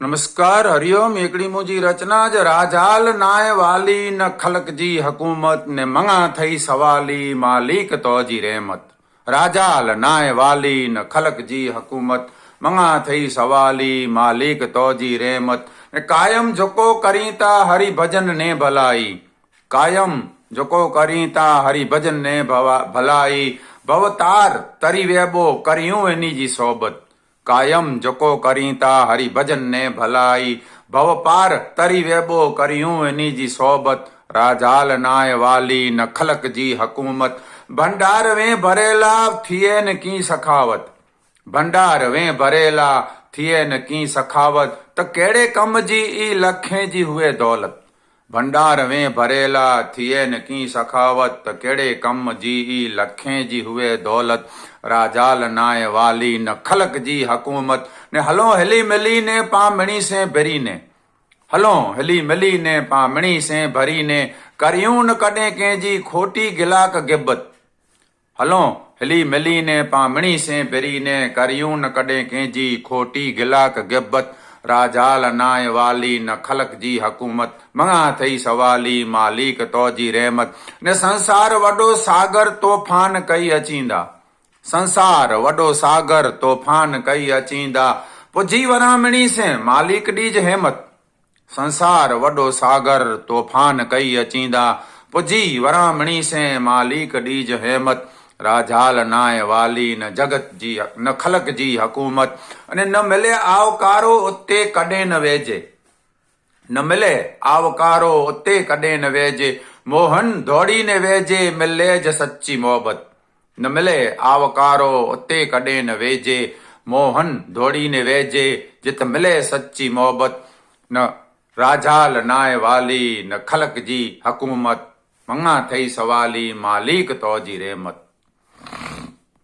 નમસ્કાર હરિઓમ એકડી મુજી રચના જ રાજાલ નાય વાલી ન ખલકજી હકુમત ને મંગા થઈ સવાલી માલિક તોજી રહેમત. રાજાલ નાય વાલી ન ખલકજી હકુમત, મંગા થઈ સવાલી માલિક તોજી રહેમત. કાયમ જોકો કરીતા હરિભજન ને ભલાઈ. કાયમ જોકો કરીતા હરિભજન ને ભલાઈ. ભવતાર તરી વેબો કર્યું એની જી સોબત. કાયમ જકો કરીતા હરિભજન ને ભલાઈ. ભવ પાર તરી વેબો કર્યું એની જી સોબત. રાજાલ નાય વાલી ન ખલકજી હકુમત. ભંડાર વે ભરેલા થિયે ન કી સખાવત. ભંડાર વે ભરેલા की ન કી સખાવત. તો કેડે ई ઈ લખે જી હુએ દોલત ભંડાર વે ભરેલા થિયે ન कहिड़े સખાવત जी કેડે કમ जी हुए લખે જી હુએ દોલત, રાજાલ નાય વાલી ન ખલક જી હકુમત. ને હલો હેલી મિલી ને પામણી સે हिली હલો ने મિલી ને પામણી સે ભરીને, કર્યું ન કડે કે જી ખોટી ગિલાક हिली હલો ने મિલીને પામણી સે ભરીને, કર્યું ન કડે कंहिंजी ખોટી ગિલાક ગેબત રાજાલ નાય વાલી ન ખલક જી હકુમત. મંગા થઈ સવાલી માલિક તોજી રહેમત. ને સંસાર વડો સાગર તોફાન કઈ અચીંદા? સંસાર વડો સાગર તોફાન કઈ અચીંદા? પુજી વરામણી સે માલિક ડીજ હેમત. સંસાર વડો સાગર તોફાન કઈ અચીંદા? પુજી વરામણી સે માલિક ડીજ હેમત. રાજાલ નાય વાલી ન જગત જી ન ખલક જી હકુમત. અને ન મિલે આવકારો ઉત્તે કડે ન વેજે. ન મિલે આવકારો ઉત્તે કડે ન વેજે. મોહન દોડીને વેજે, મિલે જ સચ્ચી મોહબત. ન મિલે આવકારો ઉત્તે કડે ન વેજે. મોહન દોડીને વેજે, જીત મિલે સચ્ચી મોહબત. ન રાજાલ નાય વાલી, ન ખલક જી હકુમત. મંગા થઈ સવાલી, માલિક તોજી રહેમત.